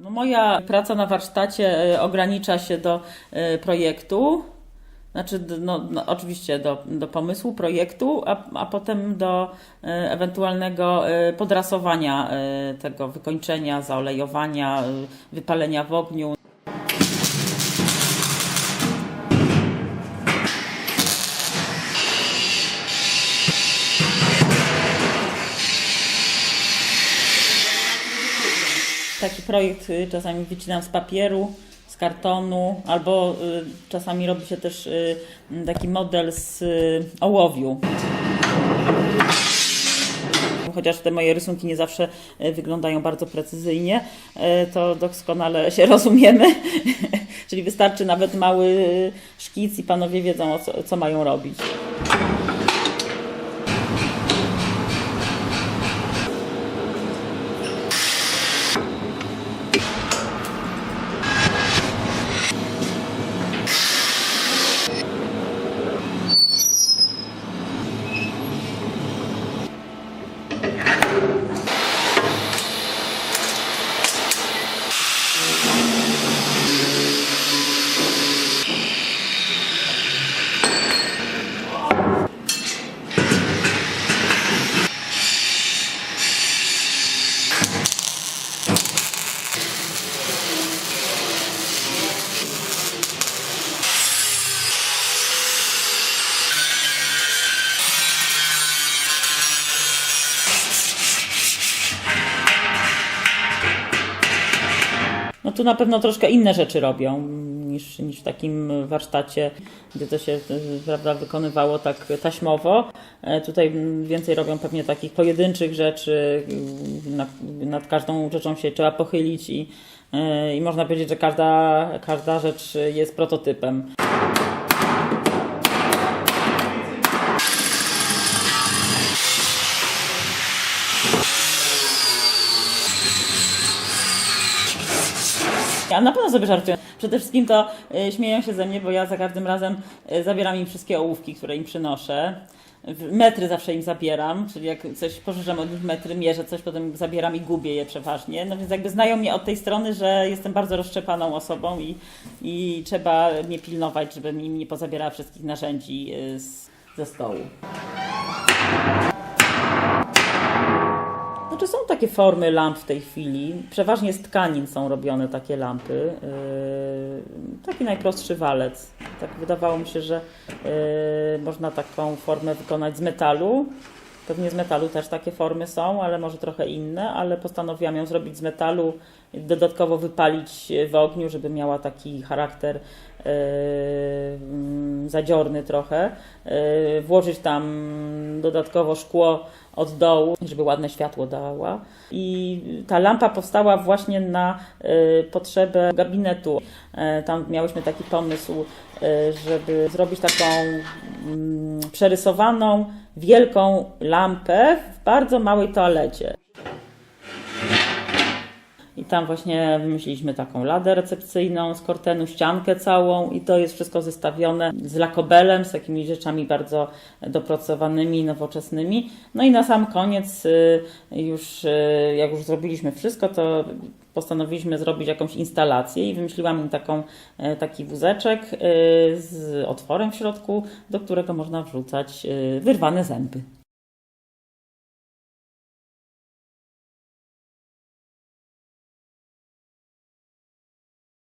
No moja praca na warsztacie e, ogranicza się do e, projektu, znaczy no, no, oczywiście do, do pomysłu projektu, a, a potem do e, ewentualnego podrasowania tego wykończenia, zaolejowania, wypalenia w ogniu. Taki projekt y, czasami wycinam z papieru, z kartonu, albo y, czasami robi się też y, taki model z ołowiu. Chociaż te moje rysunki nie zawsze wyglądają bardzo precyzyjnie, to doskonale się rozumiemy. Czyli wystarczy nawet mały szkic i panowie wiedzą, co, co mają robić. No tu na pewno troszkę inne rzeczy robią niż, niż w takim warsztacie, gdzie to się prawda, wykonywało tak taśmowo. E, Tutaj więcej robią pewnie takich pojedynczych rzeczy, nad, nad każdą rzeczą się trzeba pochylić i, y, i można powiedzieć, że każda, każda rzecz jest prototypem. Ja na pewno sobie żartuję. Przede wszystkim to y, śmieją się ze mnie, bo ja za każdym razem y, zabieram im wszystkie ołówki, które im przynoszę. Metry zawsze im zabieram, czyli jak coś pożyczam od nich metry, mierzę coś, potem zabieram i gubię je przeważnie. No więc jakby znają mnie od tej strony, że jestem bardzo rozszczepaną osobą i, i trzeba mnie pilnować, żebym im nie pozabierała wszystkich narzędzi y, z, ze stołu. Znaczy są takie formy lamp w tej chwili. Przeważnie z tkanin są robione takie lampy. Yy, taki najprostszy walec. Tak wydawało mi się, że yy, można taką formę wykonać z metalu. Pewnie z metalu też takie formy są, ale może trochę inne, ale postanowiłam ją zrobić z metalu, dodatkowo wypalić w ogniu, żeby miała taki charakter yy, zadziorny trochę. Yy, włożyć tam dodatkowo szkło od dołu, żeby ładne światło dała. I ta lampa powstała właśnie na y, potrzebę gabinetu. E, tam miałyśmy taki pomysł, y, żeby zrobić taką mm, przerysowaną, wielką lampę w bardzo małej toalecie. I tam właśnie wymyśliliśmy taką ladę recepcyjną z kortenu, ściankę całą i to jest wszystko zestawione z lakobelem, z takimi rzeczami bardzo dopracowanymi, nowoczesnymi. No i na sam koniec y, już, y, jak już zrobiliśmy wszystko, to postanowiliśmy zrobić jakąś instalację i wymyśliłam im taką, e, taki wózeczek y, z otworem w środku, do którego można wrzucać wyrwane zęby.